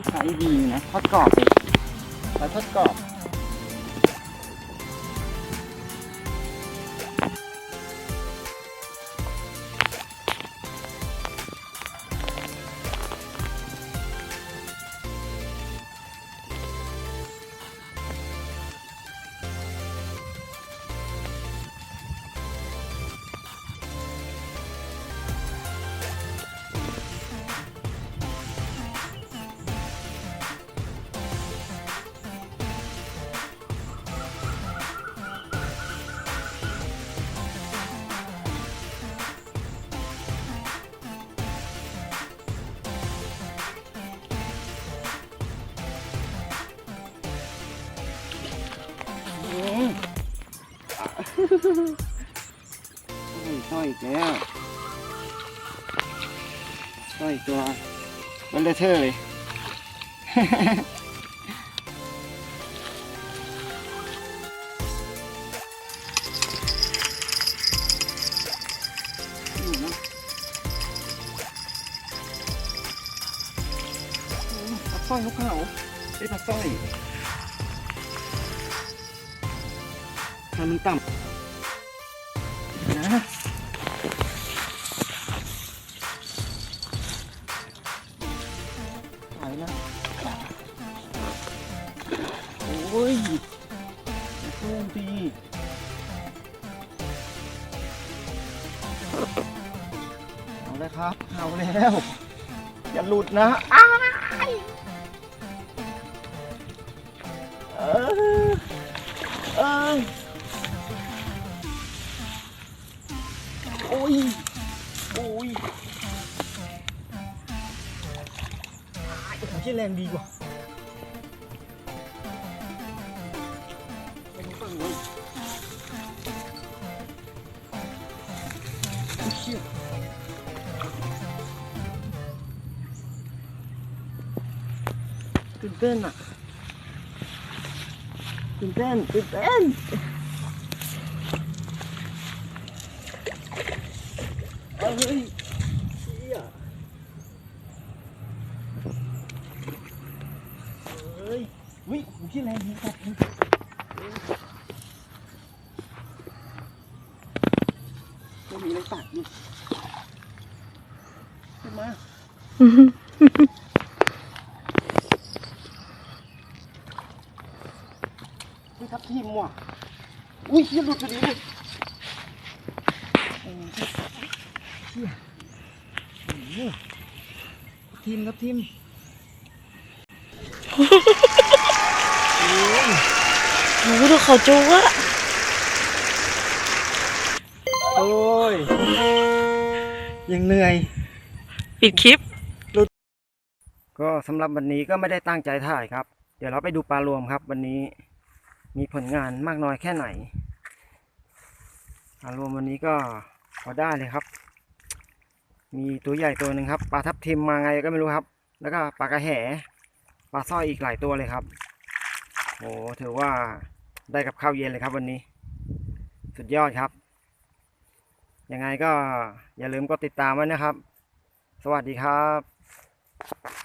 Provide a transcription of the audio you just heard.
ที่ใช้ดีนะทอดกรอบสิปลาทอดกรอบ สร้อยอีกแล้วสร้อยตัวมันเลเทอะเลยอยู่นะอืมปลาสร้อยนกเขาไอ้ยปลาสร้อย ทำมันต่ำนะไปนะโอ้ยโชคดีเอาเลยครับ เอาแล้ว อย่าหลุดนะอ้ายเออเอย อ้ายโอ้โหเชี่ยแรงดีกว่าไปดูฝั่งนู้นโอ้ยเชี่ย ตื่นเต้นอะตื่นเต้นตื่นเต้นเอ้ยเชี่ย เอ้ยวิหูที่แรงดีจัดเลยไม่มีอะไรตัดดิขึ้นมาอุ้ยทับทิมว่ะอุ้ยเฮียหลุดไปดีเลยโอ้ยเฮียทับทิมทับทิม โอ้ยโอ้ดูเขาจูอะโอ้ย ยังเหนื่อย ปิดคลิป ก็สำหรับวันนี้ก็ไม่ได้ตั้งใจถ่ายครับ เดี๋ยวเราไปดูปลารวมครับ วันนี้มีผลงานมากน้อยแค่ไหนปลารวมวันนี้ก็พอได้เลยครับ มีตัวใหญ่ตัวหนึ่งครับปลาทับทิมมาไงก็ไม่รู้ครับ แล้วก็ปลากระแห ปลาสร้อยอีกหลายตัวเลยครับโอ้ถือว่าได้กับข้าวเย็นเลยครับวันนี้ สุดยอดครับ ยังไงก็อย่าลืมกดติดตามไว้นะครับ สวัสดีครับ